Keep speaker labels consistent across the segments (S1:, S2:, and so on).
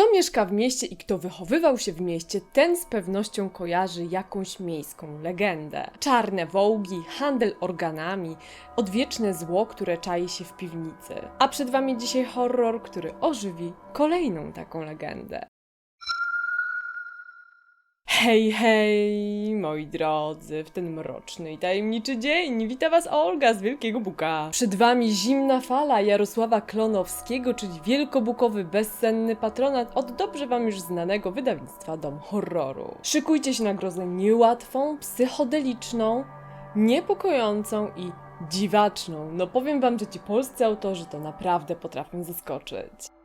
S1: Kto mieszka w mieście i kto wychowywał się w mieście, ten z pewnością kojarzy jakąś miejską legendę. Czarne wołgi, handel organami, odwieczne zło, które czai się w piwnicy. A przed wami dzisiaj horror, który ożywi kolejną taką legendę. Hej, hej, moi drodzy, w ten mroczny i tajemniczy dzień wita was Olga z Wielkiego Buka. Przed wami zimna fala Jarosława Klonowskiego, czyli wielkobukowy bezsenny patronat od dobrze wam już znanego wydawnictwa Dom Horroru. Szykujcie się na grozę niełatwą, psychodeliczną, niepokojącą i dziwaczną. No powiem wam, że ci polscy autorzy to naprawdę potrafią zaskoczyć.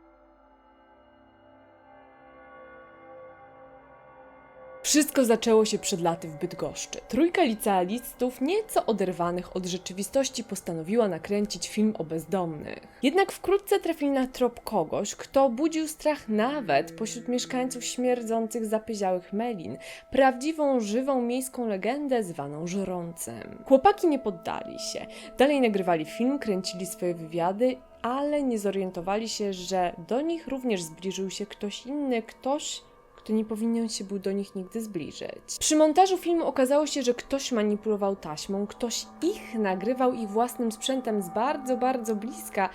S1: Wszystko zaczęło się przed laty w Bydgoszczy. Trójka licealistów, nieco oderwanych od rzeczywistości, postanowiła nakręcić film o bezdomnych. Jednak wkrótce trafili na trop kogoś, kto budził strach nawet pośród mieszkańców śmierdzących zapyziałych melin, prawdziwą, żywą miejską legendę zwaną żrącym. Chłopaki nie poddali się. Dalej nagrywali film, kręcili swoje wywiady, ale nie zorientowali się, że do nich również zbliżył się ktoś inny, ktoś, kto nie powinien się był do nich nigdy zbliżyć. Przy montażu filmu okazało się, że ktoś manipulował taśmą, ktoś ich nagrywał ich własnym sprzętem z bardzo, bardzo bliska,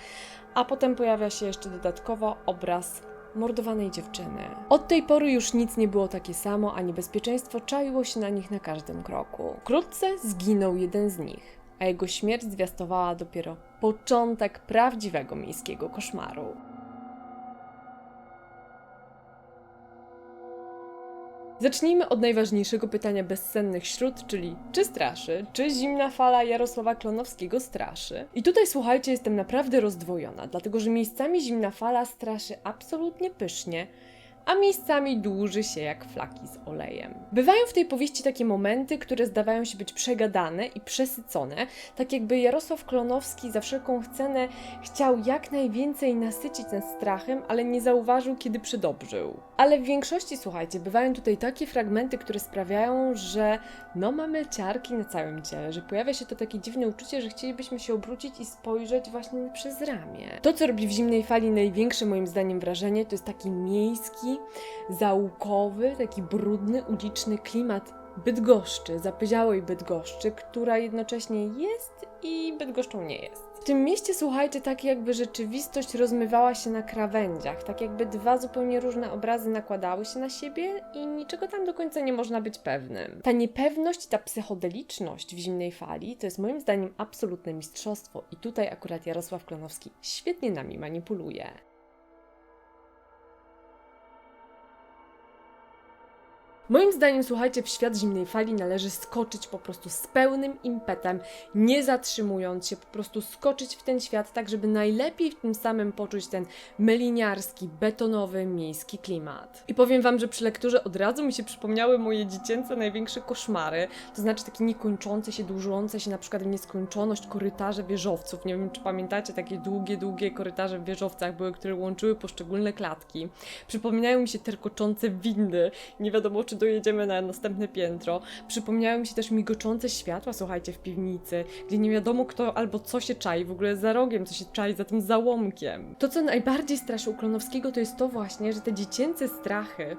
S1: a potem pojawia się jeszcze dodatkowo obraz mordowanej dziewczyny. Od tej pory już nic nie było takie samo, a niebezpieczeństwo czaiło się na nich na każdym kroku. Wkrótce zginął jeden z nich, a jego śmierć zwiastowała dopiero początek prawdziwego miejskiego koszmaru. Zacznijmy od najważniejszego pytania bezsennych wśród, czyli czy straszy, czy zimna fala Jarosława Klonowskiego straszy? I tutaj słuchajcie, jestem naprawdę rozdwojona, dlatego że miejscami zimna fala straszy absolutnie pysznie, a miejscami dłuży się jak flaki z olejem. Bywają w tej powieści takie momenty, które zdawają się być przegadane i przesycone, tak jakby Jarosław Klonowski za wszelką cenę chciał jak najwięcej nasycić nas strachem, ale nie zauważył, kiedy przedobrzył. Ale w większości, słuchajcie, bywają tutaj takie fragmenty, które sprawiają, że no mamy ciarki na całym ciele, że pojawia się to takie dziwne uczucie, że chcielibyśmy się obrócić i spojrzeć właśnie przez ramię. To, co robi w zimnej fali największe moim zdaniem wrażenie, to jest taki miejski, załukowy, taki brudny, uliczny klimat Bydgoszczy, zapyziałej Bydgoszczy, która jednocześnie jest i Bydgoszczą nie jest. W tym mieście, słuchajcie, tak jakby rzeczywistość rozmywała się na krawędziach, tak jakby dwa zupełnie różne obrazy nakładały się na siebie i niczego tam do końca nie można być pewnym. Ta niepewność, ta psychodeliczność w zimnej fali to jest moim zdaniem absolutne mistrzostwo i tutaj akurat Jarosław Klonowski świetnie nami manipuluje. Moim zdaniem, słuchajcie, w świat zimnej fali należy skoczyć po prostu z pełnym impetem, nie zatrzymując się, po prostu skoczyć w ten świat, tak żeby najlepiej w tym samym poczuć ten meliniarski, betonowy, miejski klimat. I powiem Wam, że przy lekturze od razu mi się przypomniały moje dziecięce największe koszmary, to znaczy takie niekończące się, dłużące się na przykład w nieskończoność korytarze wieżowców. Nie wiem, czy pamiętacie, takie długie, długie korytarze w wieżowcach były, które łączyły poszczególne klatki. Przypominają mi się terkoczące windy, nie wiadomo, czy dojedziemy na następne piętro. Przypomniały mi się też migoczące światła, słuchajcie, w piwnicy, gdzie nie wiadomo kto albo co się czai w ogóle za rogiem, co się czai za tym załomkiem. To, co najbardziej straszy u Klonowskiego, to jest to właśnie, że te dziecięce strachy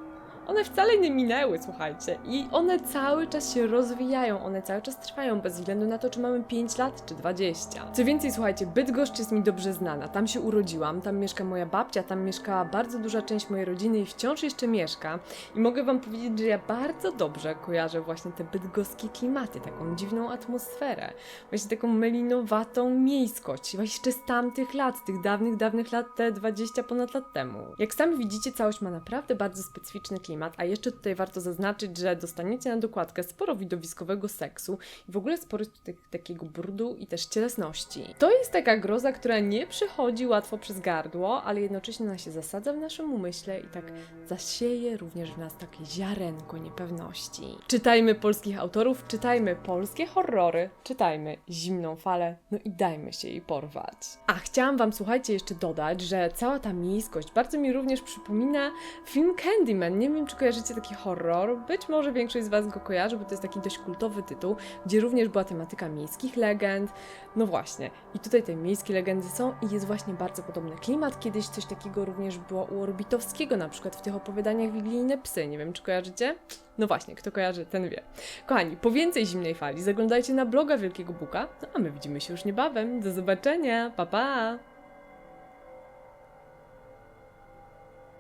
S1: one wcale nie minęły, słuchajcie. I one cały czas się rozwijają, one cały czas trwają, bez względu na to, czy mamy 5 lat, czy 20. Co więcej, słuchajcie, Bydgoszcz jest mi dobrze znana. Tam się urodziłam, tam mieszka moja babcia, tam mieszkała bardzo duża część mojej rodziny i wciąż jeszcze mieszka. I mogę wam powiedzieć, że ja bardzo dobrze kojarzę właśnie te bydgoskie klimaty, taką dziwną atmosferę, właśnie taką melinowatą miejskość, właśnie z tamtych lat, tych dawnych, dawnych lat, te 20 ponad lat temu. Jak sami widzicie, całość ma naprawdę bardzo specyficzny klimat klimat, a jeszcze tutaj warto zaznaczyć, że dostaniecie na dokładkę sporo widowiskowego seksu i w ogóle sporo takiego brudu i też cielesności. To jest taka groza, która nie przychodzi łatwo przez gardło, ale jednocześnie ona się zasadza w naszym umyśle i tak zasieje również w nas takie ziarenko niepewności. Czytajmy polskich autorów, czytajmy polskie horrory, czytajmy Zimną Falę, no i dajmy się jej porwać. A chciałam Wam, słuchajcie, jeszcze dodać, że cała ta miejskość bardzo mi również przypomina film Candyman. Nie wiem, wiem, czy kojarzycie taki horror. Być może większość z Was go kojarzy, bo to jest taki dość kultowy tytuł, gdzie również była tematyka miejskich legend. No właśnie, i tutaj te miejskie legendy są i jest właśnie bardzo podobny klimat. Kiedyś coś takiego również było u Orbitowskiego, na przykład w tych opowiadaniach Wigilijne Psy. Nie wiem, czy kojarzycie? No właśnie, kto kojarzy, ten wie. Kochani, po więcej zimnej fali zaglądajcie na bloga Wielkiego Buka, no a my widzimy się już niebawem. Do zobaczenia, pa pa!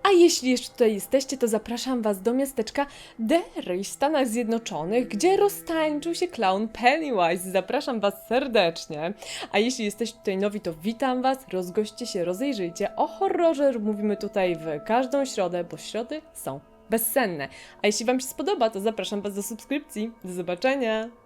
S1: A jeśli jeszcze tutaj jesteście, to zapraszam Was do miasteczka Derry w Stanach Zjednoczonych, gdzie roztańczył się clown Pennywise. Zapraszam Was serdecznie. A jeśli jesteście tutaj nowi, to witam Was, rozgoście się, rozejrzyjcie. O horrorze mówimy tutaj w każdą środę, bo środy są bezsenne. A jeśli Wam się spodoba, to zapraszam Was do subskrypcji. Do zobaczenia!